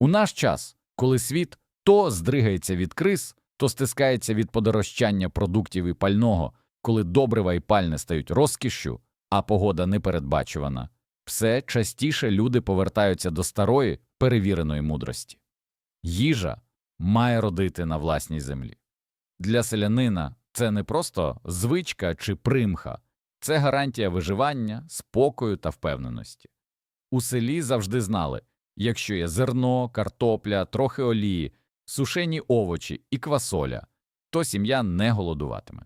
У наш час, коли світ то здригається від криз, то стискається від подорожчання продуктів і пального, коли добрива і пальне стають розкішшю, а погода непередбачувана, все частіше люди повертаються до старої, перевіреної мудрості. Їжа має родити на власній землі. Для селянина це не просто звичка чи примха, це гарантія виживання, спокою та впевненості. У селі завжди знали, якщо є зерно, картопля, трохи олії, сушені овочі і квасоля, то сім'я не голодуватиме.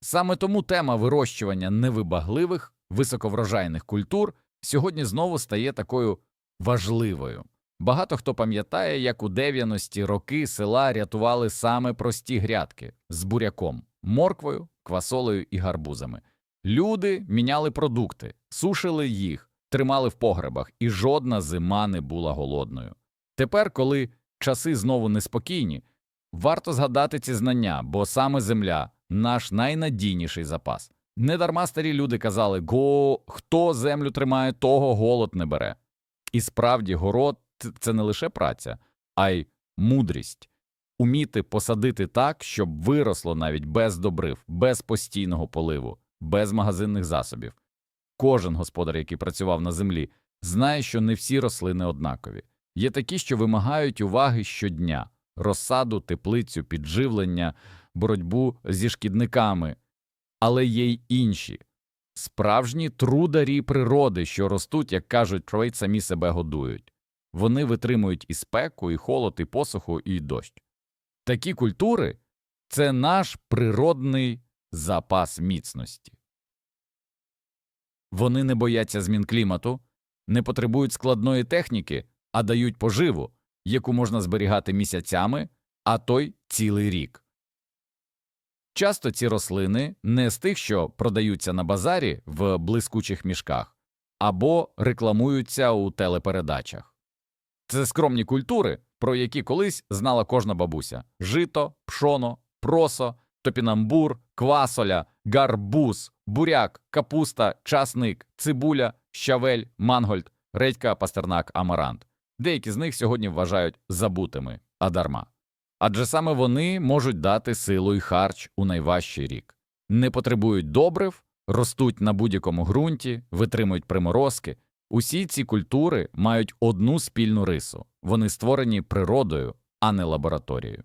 Саме тому тема вирощування невибагливих, високоврожайних культур сьогодні знову стає такою важливою. Багато хто пам'ятає, як у 90-ті роки села рятували саме прості грядки з буряком, морквою, квасолею і гарбузами. Люди міняли продукти, сушили їх, тримали в погребах, і жодна зима не була голодною. Тепер, коли часи знову неспокійні, варто згадати ці знання, бо саме земля наш найнадійніший запас. Недарма старі люди казали го хто землю тримає, того голод не бере. І справді город це не лише праця, а й мудрість уміти посадити так, щоб виросло навіть без добрив, без постійного поливу, без магазинних засобів. Кожен господар, який працював на землі, знає, що не всі рослини однакові. Є такі, що вимагають уваги щодня розсаду, теплицю, підживлення, боротьбу зі шкідниками, але є й інші справжні трударі природи, що ростуть, як кажуть, троїть самі себе годують. Вони витримують і спеку, і холод, і посуху, і дощ. Такі культури це наш природний запас міцності. Вони не бояться змін клімату, не потребують складної техніки, а дають поживу, яку можна зберігати місяцями, а то й цілий рік. Часто ці рослини не з тих, що продаються на базарі в блискучих мішках, або рекламуються у телепередачах. Це скромні культури, про які колись знала кожна бабуся жито, пшоно, просо, топінамбур, квасоля, гарбуз, буряк, капуста, часник, цибуля, щавель, мангольд, редька, пастернак, амарант. Деякі з них сьогодні вважають забутими, а дарма. Адже саме вони можуть дати силу і харч у найважчий рік, не потребують добрив, ростуть на будь-якому ґрунті, витримують приморозки. Усі ці культури мають одну спільну рису вони створені природою, а не лабораторією.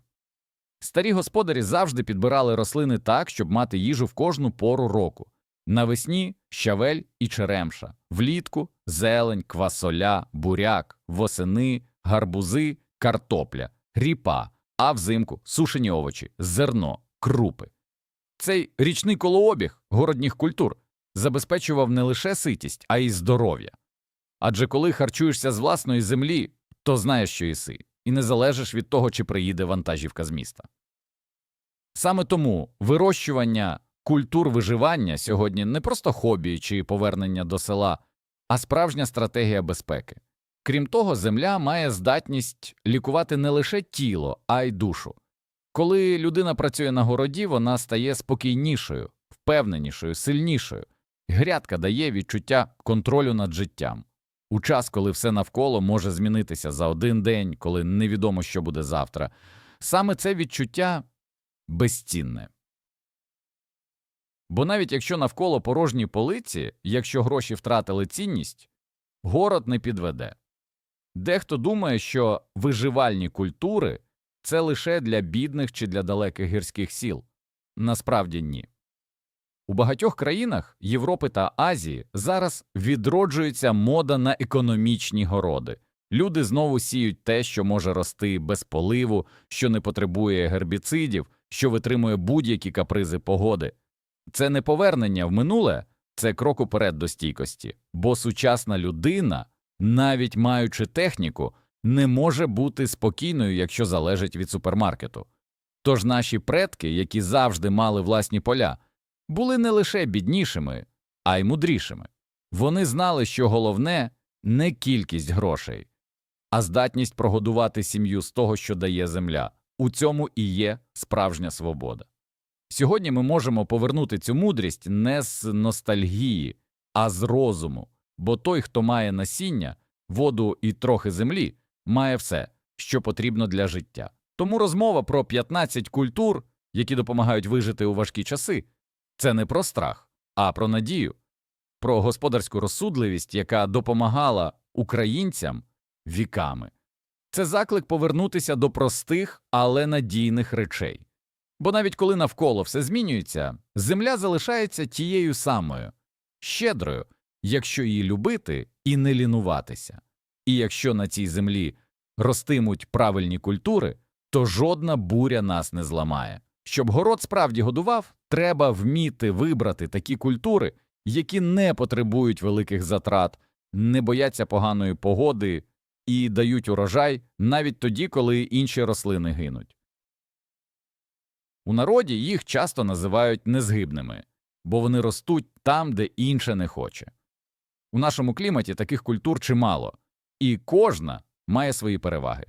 Старі господарі завжди підбирали рослини так, щоб мати їжу в кожну пору року навесні щавель і черемша, влітку зелень, квасоля, буряк, восени, гарбузи, картопля, ріпа, а взимку сушені овочі, зерно, крупи. Цей річний колообіг городніх культур забезпечував не лише ситість, а й здоров'я. Адже коли харчуєшся з власної землі, то знаєш, що їси, і не залежиш від того, чи приїде вантажівка з міста. Саме тому вирощування культур виживання сьогодні не просто хобі чи повернення до села, а справжня стратегія безпеки. Крім того, земля має здатність лікувати не лише тіло, а й душу. Коли людина працює на городі, вона стає спокійнішою, впевненішою, сильнішою. Грядка дає відчуття контролю над життям. У час, коли все навколо може змінитися за один день, коли невідомо, що буде завтра, саме це відчуття безцінне. Бо навіть якщо навколо порожні полиці, якщо гроші втратили цінність, город не підведе. Дехто думає, що виживальні культури це лише для бідних чи для далеких гірських сіл. Насправді ні. У багатьох країнах Європи та Азії зараз відроджується мода на економічні городи. Люди знову сіють те, що може рости без поливу, що не потребує гербіцидів, що витримує будь-які капризи погоди. Це не повернення в минуле, це крок уперед до стійкості, бо сучасна людина, навіть маючи техніку, не може бути спокійною, якщо залежить від супермаркету. Тож наші предки, які завжди мали власні поля, були не лише біднішими, а й мудрішими. Вони знали, що головне не кількість грошей, а здатність прогодувати сім'ю з того, що дає земля. У цьому і є справжня свобода. Сьогодні ми можемо повернути цю мудрість не з ностальгії, а з розуму, бо той, хто має насіння, воду і трохи землі, має все, що потрібно для життя. Тому розмова про 15 культур, які допомагають вижити у важкі часи, це не про страх, а про надію, про господарську розсудливість, яка допомагала українцям віками. Це заклик повернутися до простих, але надійних речей. Бо навіть коли навколо все змінюється, земля залишається тією самою, щедрою, якщо її любити і не лінуватися. І якщо на цій землі ростимуть правильні культури, то жодна буря нас не зламає. Щоб город справді годував, треба вміти вибрати такі культури, які не потребують великих затрат, не бояться поганої погоди і дають урожай навіть тоді, коли інші рослини гинуть. У народі їх часто називають незгибними, бо вони ростуть там, де інше не хоче. У нашому кліматі таких культур чимало, і кожна має свої переваги.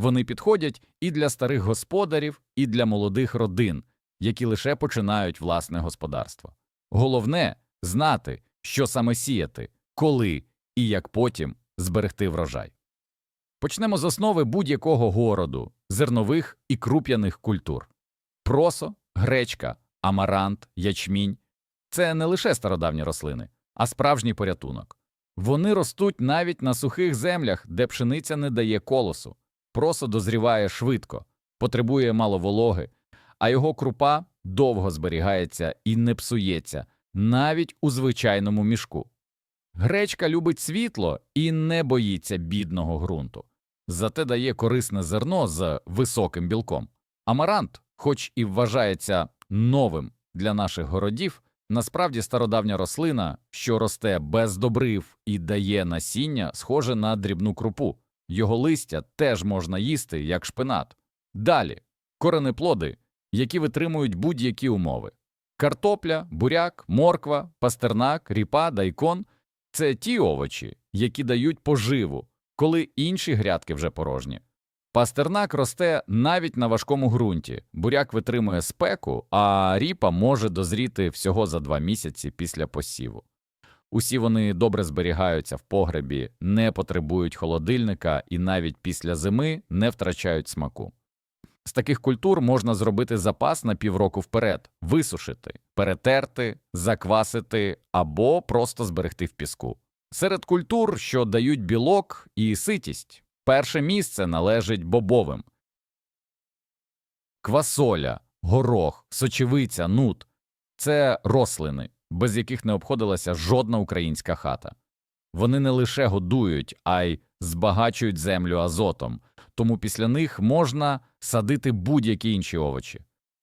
Вони підходять і для старих господарів, і для молодих родин, які лише починають власне господарство. Головне знати, що саме сіяти, коли і як потім зберегти врожай. Почнемо з основи будь-якого городу, зернових і круп'яних культур. Просо, гречка, амарант, ячмінь це не лише стародавні рослини, а справжній порятунок. Вони ростуть навіть на сухих землях, де пшениця не дає колосу. Просо дозріває швидко, потребує мало вологи, а його крупа довго зберігається і не псується, навіть у звичайному мішку. Гречка любить світло і не боїться бідного ґрунту, зате дає корисне зерно з високим білком. Амарант, хоч і вважається новим для наших городів, насправді стародавня рослина, що росте без добрив і дає насіння, схоже на дрібну крупу. Його листя теж можна їсти, як шпинат. Далі коренеплоди, які витримують будь-які умови. Картопля, буряк, морква, пастернак, ріпа, дайкон це ті овочі, які дають поживу, коли інші грядки вже порожні. Пастернак росте навіть на важкому ґрунті, буряк витримує спеку, а ріпа може дозріти всього за два місяці після посіву. Усі вони добре зберігаються в погребі, не потребують холодильника і навіть після зими не втрачають смаку. З таких культур можна зробити запас на півроку вперед, висушити, перетерти, заквасити або просто зберегти в піску. Серед культур, що дають білок і ситість, перше місце належить бобовим. Квасоля, горох, сочевиця, нут це рослини, без яких не обходилася жодна українська хата. Вони не лише годують, а й збагачують землю азотом, тому після них можна садити будь-які інші овочі.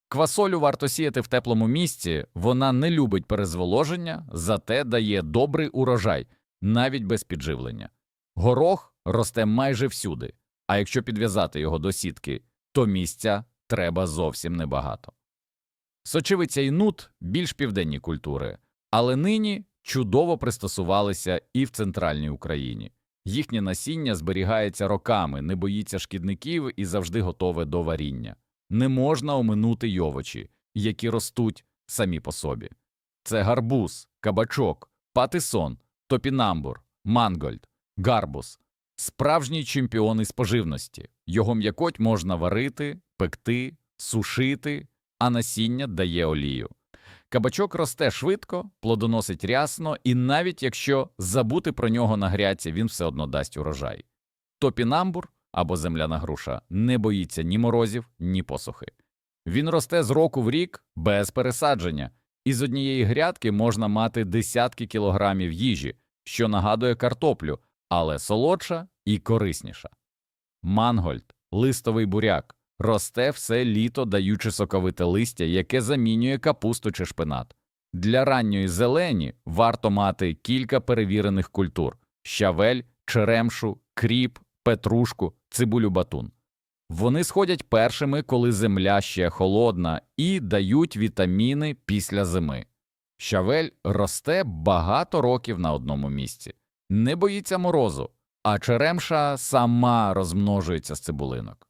Квасолю варто сіяти в теплому місці, вона не любить перезволоження, зате дає добрий урожай, навіть без підживлення. Горох росте майже всюди, а якщо підв'язати його до сітки, то місця треба зовсім небагато. Сочевиця і нут більш південні культури, але нині чудово пристосувалися і в центральній Україні. Їхнє насіння зберігається роками, не боїться шкідників і завжди готове до варіння. Не можна оминути й овочі, які ростуть самі по собі. Це гарбуз, кабачок, патисон, топінамбур, мангольд, гарбуз, справжній чемпіон із поживності. Його м'якоть можна варити, пекти, сушити, а насіння дає олію. Кабачок росте швидко, плодоносить рясно, і навіть якщо забути про нього на гряці, він все одно дасть урожай. Топінамбур або земляна груша не боїться ні морозів, ні посухи. Він росте з року в рік без пересадження, і з однієї грядки можна мати десятки кілограмів їжі, що нагадує картоплю, але солодша і корисніша. Мангольд, листовий буряк, росте все літо, даючи соковите листя, яке замінює капусту чи шпинат. Для ранньої зелені варто мати кілька перевірених культур щавель, черемшу, кріп, петрушку, цибулю батун. Вони сходять першими, коли земля ще холодна, і дають вітаміни після зими. Щавель росте багато років на одному місці, не боїться морозу, а черемша сама розмножується з цибулинок.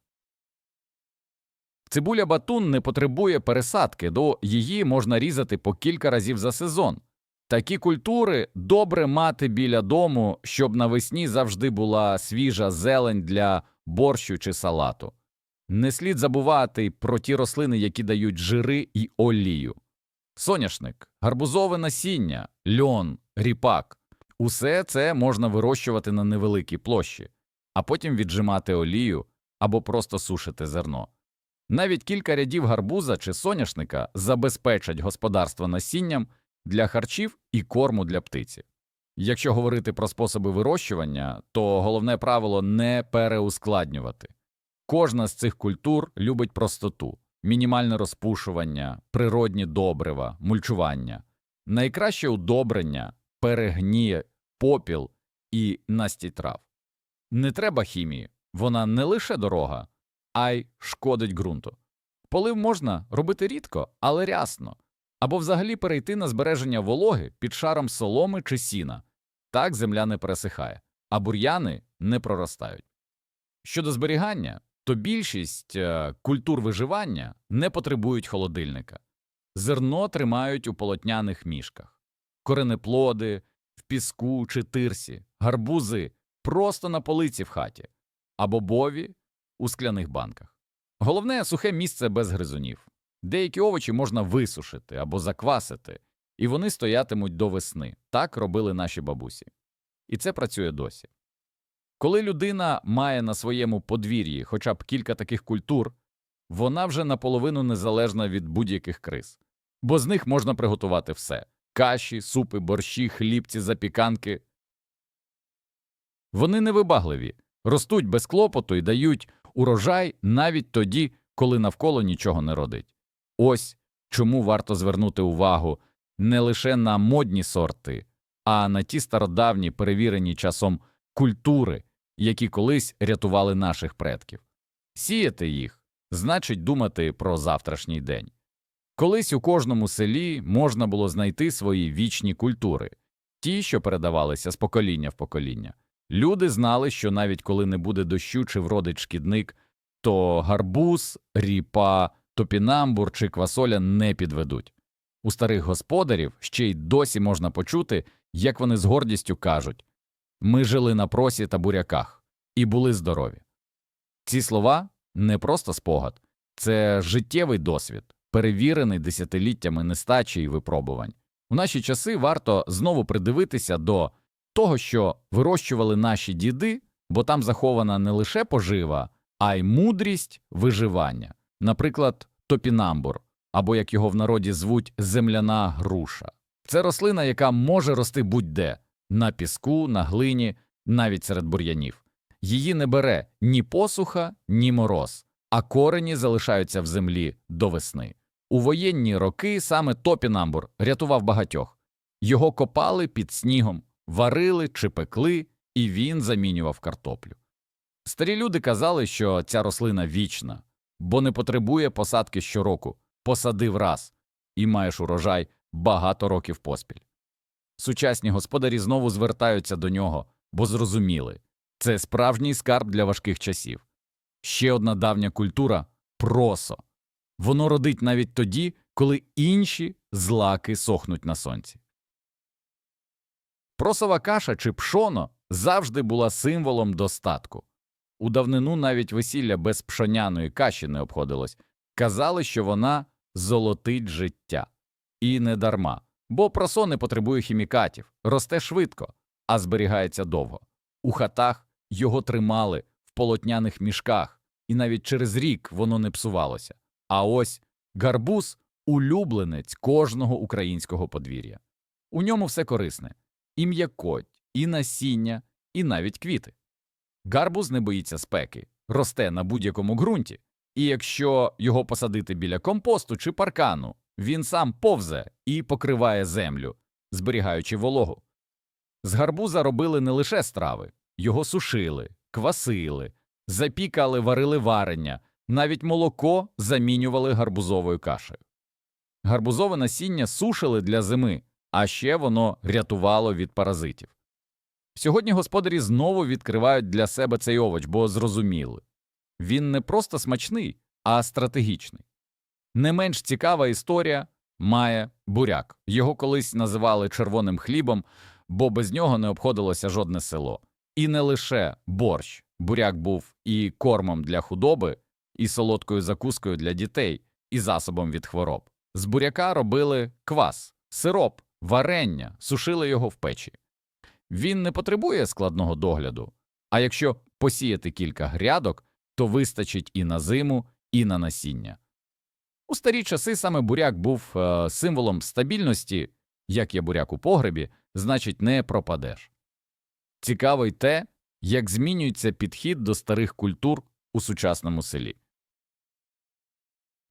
Цибуля батун не потребує пересадки, до її можна різати по кілька разів за сезон. Такі культури добре мати біля дому, щоб навесні завжди була свіжа зелень для борщу чи салату. Не слід забувати про ті рослини, які дають жири і олію. Соняшник, гарбузове насіння, льон, ріпак – усе це можна вирощувати на невеликій площі, а потім віджимати олію або просто сушити зерно. Навіть кілька рядів гарбуза чи соняшника забезпечать господарство насінням для харчів і корму для птиці. Якщо говорити про способи вирощування, то головне правило не переускладнювати. Кожна з цих культур любить простоту, мінімальне розпушування, природні добрива, мульчування. Найкраще удобрення, перегніє, попіл і настій трав. Не треба хімії, вона не лише дорога, а й шкодить ґрунту. Полив можна робити рідко, але рясно, або взагалі перейти на збереження вологи під шаром соломи чи сіна. Так земля не пересихає, а бур'яни не проростають. Щодо зберігання, то більшість е, культур виживання не потребують холодильника. Зерно тримають у полотняних мішках, коренеплоди в піску чи тирсі, гарбузи просто на полиці в хаті, а бобові у скляних банках. Головне сухе місце без гризунів. Деякі овочі можна висушити або заквасити, і вони стоятимуть до весни. Так робили наші бабусі. І це працює досі. Коли людина має на своєму подвір'ї хоча б кілька таких культур, вона вже наполовину незалежна від будь-яких криз, бо з них можна приготувати все каші, супи, борщі, хлібці, запіканки. Вони невибагливі, ростуть без клопоту і дають урожай навіть тоді, коли навколо нічого не родить. Ось чому варто звернути увагу не лише на модні сорти, а на ті стародавні, перевірені часом культури, які колись рятували наших предків. Сіяти їх значить думати про завтрашній день. Колись у кожному селі можна було знайти свої вічні культури, ті, що передавалися з покоління в покоління. Люди знали, що навіть коли не буде дощу чи вродить шкідник, то гарбуз, ріпа, топінамбур чи квасоля не підведуть. У старих господарів ще й досі можна почути, як вони з гордістю кажуть ми жили на просі та буряках і були здорові. Ці слова не просто спогад, це життєвий досвід, перевірений десятиліттями нестачі і випробувань. У наші часи варто знову придивитися до того, що вирощували наші діди, бо там захована не лише пожива, а й мудрість виживання, наприклад, топінамбур, або як його в народі звуть земляна груша. Це рослина, яка може рости будь-де на піску, на глині, навіть серед бур'янів. Її не бере ні посуха, ні мороз, а корені залишаються в землі до весни. У воєнні роки саме топінамбур рятував багатьох. Його копали під снігом, варили чи пекли, і він замінював картоплю. Старі люди казали, що ця рослина вічна, бо не потребує посадки щороку, посадив раз і маєш урожай багато років поспіль. Сучасні господарі знову звертаються до нього, бо зрозуміли це справжній скарб для важких часів. Ще одна давня культура просо. Воно родить навіть тоді, коли інші злаки сохнуть на сонці. Просова каша чи пшоно завжди була символом достатку. У давнину навіть весілля без пшоняної каші не обходилось. Казали, що вона золотить життя. І не дарма, бо просо не потребує хімікатів, росте швидко, а зберігається довго. У хатах його тримали в полотняних мішках, і навіть через рік воно не псувалося. А ось гарбуз улюбленець кожного українського подвір'я. У ньому все корисне і м'якоть, і насіння, і навіть квіти. Гарбуз не боїться спеки, росте на будь-якому ґрунті, і якщо його посадити біля компосту чи паркану, він сам повзе і покриває землю, зберігаючи вологу. З гарбуза робили не лише страви, його сушили, квасили, запікали, варили варення, навіть молоко замінювали гарбузовою кашею. Гарбузове насіння сушили для зими, а ще воно рятувало від паразитів. Сьогодні господарі знову відкривають для себе цей овоч, бо зрозуміли він не просто смачний, а стратегічний. Не менш цікава історія має буряк. Його колись називали червоним хлібом, бо без нього не обходилося жодне село. І не лише борщ. Буряк був і кормом для худоби, і солодкою закускою для дітей, і засобом від хвороб. З буряка робили квас, сироп, варення, сушили його в печі. Він не потребує складного догляду, а якщо посіяти кілька грядок, то вистачить і на зиму, і на насіння. У старі часи саме буряк був е, символом стабільності, як є буряк у погребі, значить не пропадеш. Цікаво й те, як змінюється підхід до старих культур у сучасному селі.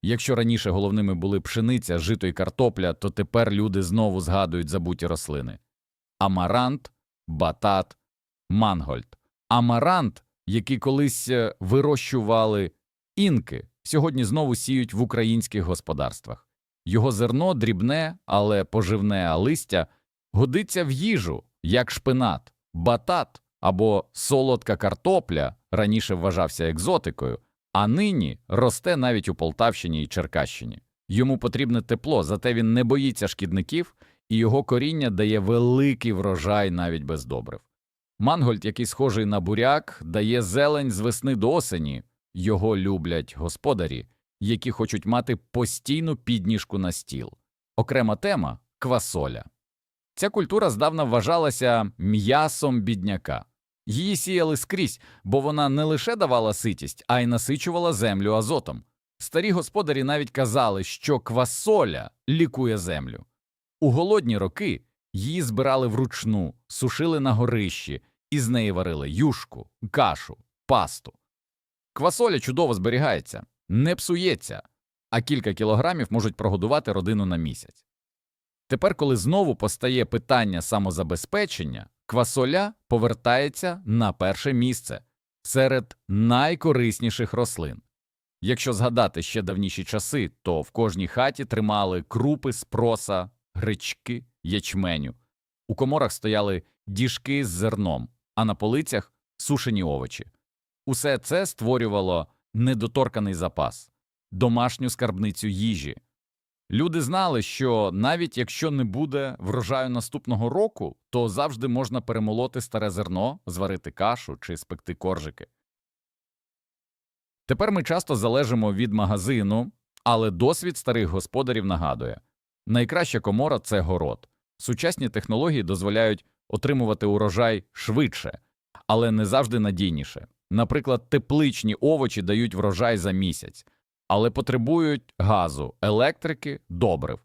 Якщо раніше головними були пшениця, жито і картопля, то тепер люди знову згадують забуті рослини амарант, батат, мангольд. Амарант, який колись е, вирощували інки, сьогодні знову сіють в українських господарствах. Його зерно дрібне, але поживне, листя годиться в їжу, як шпинат, батат або солодка картопля раніше вважався екзотикою, а нині росте навіть у Полтавщині і Черкащині. Йому потрібне тепло, зате він не боїться шкідників, і його коріння дає великий врожай навіть без добрив. Мангольд, який схожий на буряк, дає зелень з весни до осені. Його люблять господарі, які хочуть мати постійну підніжку на стіл. Окрема тема квасоля. Ця культура здавна вважалася м'ясом бідняка. Її сіяли скрізь, бо вона не лише давала ситість, а й насичувала землю азотом. Старі господарі навіть казали, що квасоля лікує землю. У голодні роки її збирали вручну, сушили на горищі, і з неї варили юшку, кашу, пасту. Квасоля чудово зберігається, не псується, а кілька кілограмів можуть прогодувати родину на місяць. Тепер, коли знову постає питання самозабезпечення, квасоля повертається на перше місце серед найкорисніших рослин. Якщо згадати ще давніші часи, то в кожній хаті тримали крупи з проса, гречки, ячменю. У коморах стояли діжки з зерном, а на полицях сушені овочі. Усе це створювало недоторканий запас, домашню скарбницю їжі. Люди знали, що навіть якщо не буде врожаю наступного року, то завжди можна перемолоти старе зерно, зварити кашу чи спекти коржики. Тепер ми часто залежимо від магазину, але досвід старих господарів нагадує найкраща комора це город. Сучасні технології дозволяють отримувати урожай швидше, але не завжди надійніше. Наприклад, тепличні овочі дають врожай за місяць, але потребують газу, електрики, добрив.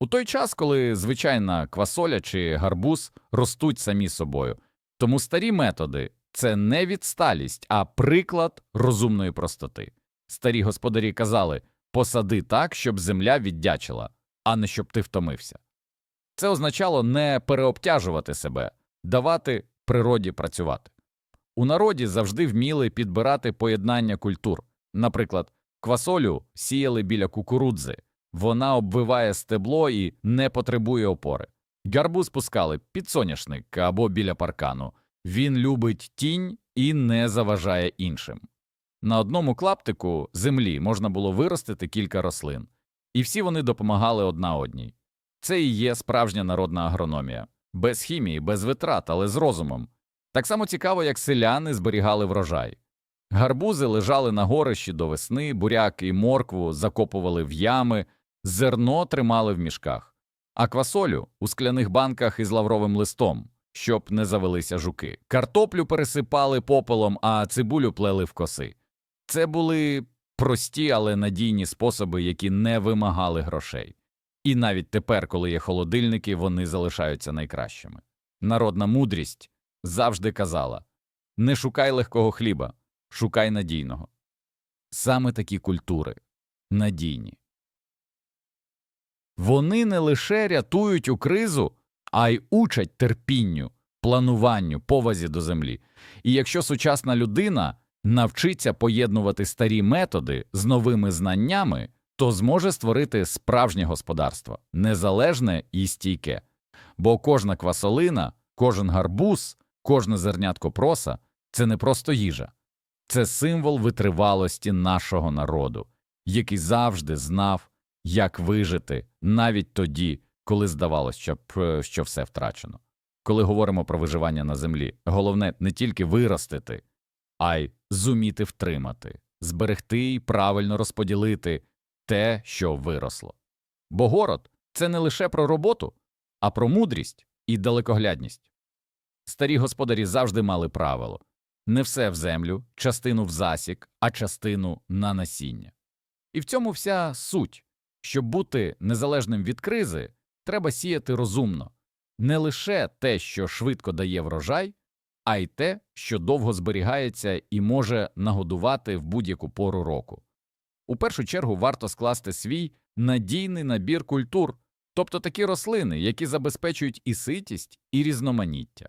У той час, коли звичайна квасоля чи гарбуз ростуть самі собою. Тому старі методи це не відсталість, а приклад розумної простоти. Старі господарі казали посади так, щоб земля віддячила, а не щоб ти втомився. Це означало не переобтяжувати себе, давати природі працювати. У народі завжди вміли підбирати поєднання культур. Наприклад, квасолю сіяли біля кукурудзи, вона обвиває стебло і не потребує опори. Гарбуз пускали під соняшник або біля паркану. Він любить тінь і не заважає іншим. На одному клаптику землі можна було виростити кілька рослин, і всі вони допомагали одна одній. Це і є справжня народна агрономія, без хімії, без витрат, але з розумом. Так само цікаво, як селяни зберігали врожай. Гарбузи лежали на горищі до весни, буряк і моркву закопували в ями, зерно тримали в мішках, а квасолю у скляних банках із лавровим листом, щоб не завелися жуки. Картоплю пересипали попелом, а цибулю плели в коси. Це були прості, але надійні способи, які не вимагали грошей. І навіть тепер, коли є холодильники, вони залишаються найкращими. Народна мудрість завжди казала не шукай легкого хліба, шукай надійного. Саме такі культури надійні. Вони не лише рятують у кризу, а й учать терпінню, плануванню, повазі до землі. І якщо сучасна людина навчиться поєднувати старі методи з новими знаннями, то зможе створити справжнє господарство, незалежне і стійке. Бо кожна квасолина, кожен гарбуз, кожне зернятко проса це не просто їжа, це символ витривалості нашого народу, який завжди знав, як вижити навіть тоді, коли здавалося, що, що все втрачено. Коли говоримо про виживання на землі, головне не тільки виростити, а й зуміти втримати, зберегти і правильно розподілити те, що виросло. Бо город це не лише про роботу, а про мудрість і далекоглядність. Старі господарі завжди мали правило не все в землю, частину в засік, а частину на насіння. І в цьому вся суть. Щоб бути незалежним від кризи, треба сіяти розумно не лише те, що швидко дає врожай, а й те, що довго зберігається і може нагодувати в будь-яку пору року. У першу чергу варто скласти свій надійний набір культур, тобто такі рослини, які забезпечують і ситість, і різноманіття.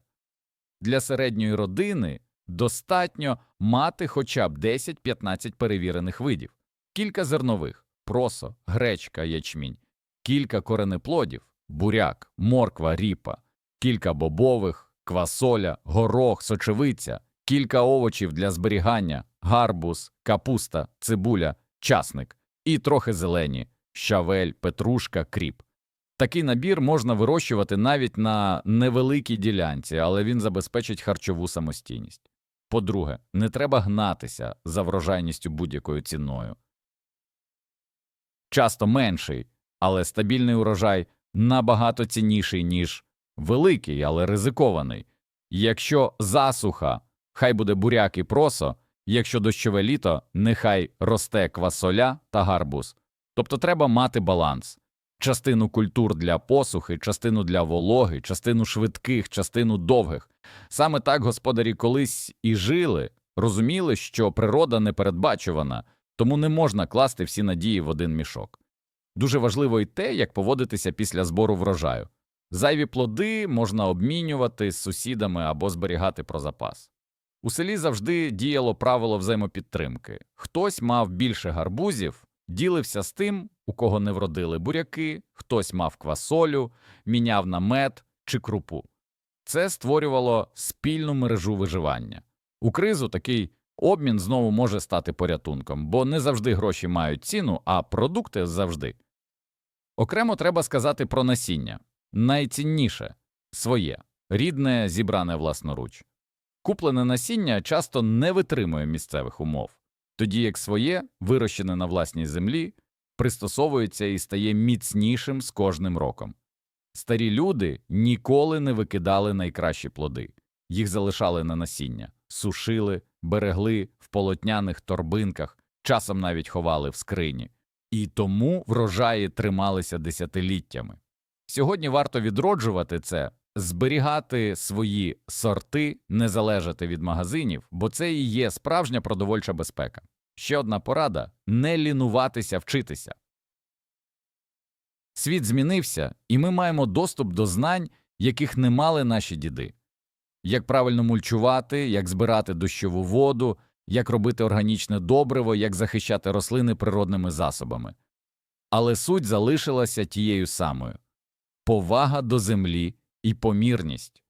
Для середньої родини достатньо мати хоча б 10-15 перевірених видів, кілька зернових, просо, гречка, ячмінь, кілька коренеплодів, буряк, морква, ріпа, кілька бобових, квасоля, горох, сочевиця, кілька овочів для зберігання, гарбуз, капуста, цибуля, часник. І трохи зелені, щавель, петрушка, кріп. Такий набір можна вирощувати навіть на невеликій ділянці, але він забезпечить харчову самостійність. По-друге, не треба гнатися за врожайністю будь-якою ціною. Часто менший, але стабільний урожай набагато цінніший, ніж великий, але ризикований. Якщо засуха, хай буде буряк і просо, якщо дощове літо, нехай росте квасоля та гарбуз. Тобто треба мати баланс частину культур для посухи, частину для вологи, частину швидких, частину довгих. Саме так господарі колись і жили, розуміли, що природа непередбачувана, тому не можна класти всі надії в один мішок. Дуже важливо й те, як поводитися після збору врожаю. Зайві плоди можна обмінювати з сусідами або зберігати про запас. У селі завжди діяло правило взаємопідтримки. Хтось мав більше гарбузів, ділився з тим, у кого не вродили буряки, хтось мав квасолю, міняв на мед чи крупу. Це створювало спільну мережу виживання. У кризу такий обмін знову може стати порятунком, бо не завжди гроші мають ціну, а продукти завжди. Окремо треба сказати про насіння найцінніше своє, рідне, зібране власноруч. Куплене насіння часто не витримує місцевих умов, тоді як своє, вирощене на власній землі, пристосовується і стає міцнішим з кожним роком. Старі люди ніколи не викидали найкращі плоди, їх залишали на насіння, сушили, берегли в полотняних торбинках, часом навіть ховали в скрині, і тому врожаї трималися десятиліттями. Сьогодні варто відроджувати це, зберігати свої сорти, не залежати від магазинів, бо це і є справжня продовольча безпека. Ще одна порада не лінуватися вчитися. Світ змінився, і ми маємо доступ до знань, яких не мали наші діди. Як правильно мульчувати, як збирати дощову воду, як робити органічне добриво, як захищати рослини природними засобами. Але суть залишилася тією самою повага до землі і помірність.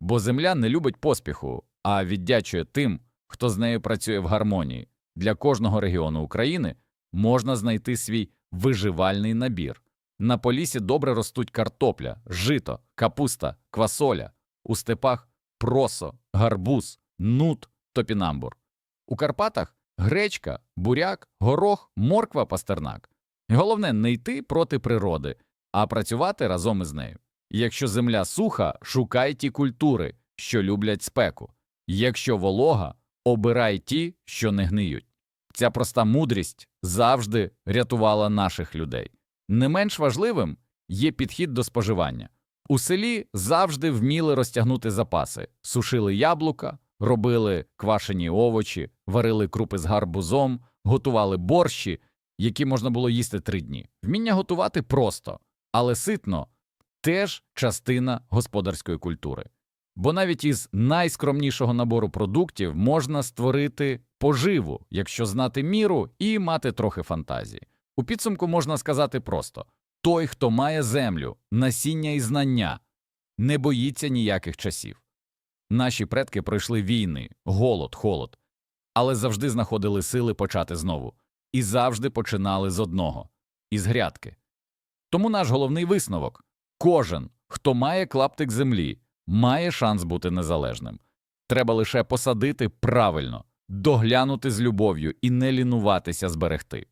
Бо земля не любить поспіху, а віддячує тим, хто з нею працює в гармонії. Для кожного регіону України можна знайти свій виживальний набір. На полісі добре ростуть картопля, жито, капуста, квасоля, у степах просо, гарбуз, нут, топінамбур. У Карпатах гречка, буряк, горох, морква, пастернак. Головне не йти проти природи, а працювати разом із нею. Якщо земля суха, шукай ті культури, що люблять спеку. Якщо волога, обирай ті, що не гниють. Ця проста мудрість завжди рятувала наших людей. Не менш важливим є підхід до споживання. У селі завжди вміли розтягнути запаси, сушили яблука, робили квашені овочі, варили крупи з гарбузом, готували борщі, які можна було їсти три дні. Вміння готувати просто, але ситно теж частина господарської культури. Бо навіть із найскромнішого набору продуктів можна створити поживу, якщо знати міру і мати трохи фантазії. У підсумку можна сказати просто той, хто має землю, насіння і знання, не боїться ніяких часів. Наші предки пройшли війни, голод, холод, але завжди знаходили сили почати знову і завжди починали з одного із грядки. Тому наш головний висновок кожен, хто має клаптик землі, має шанс бути незалежним. Треба лише посадити правильно, доглянути з любов'ю і не лінуватися зберегти.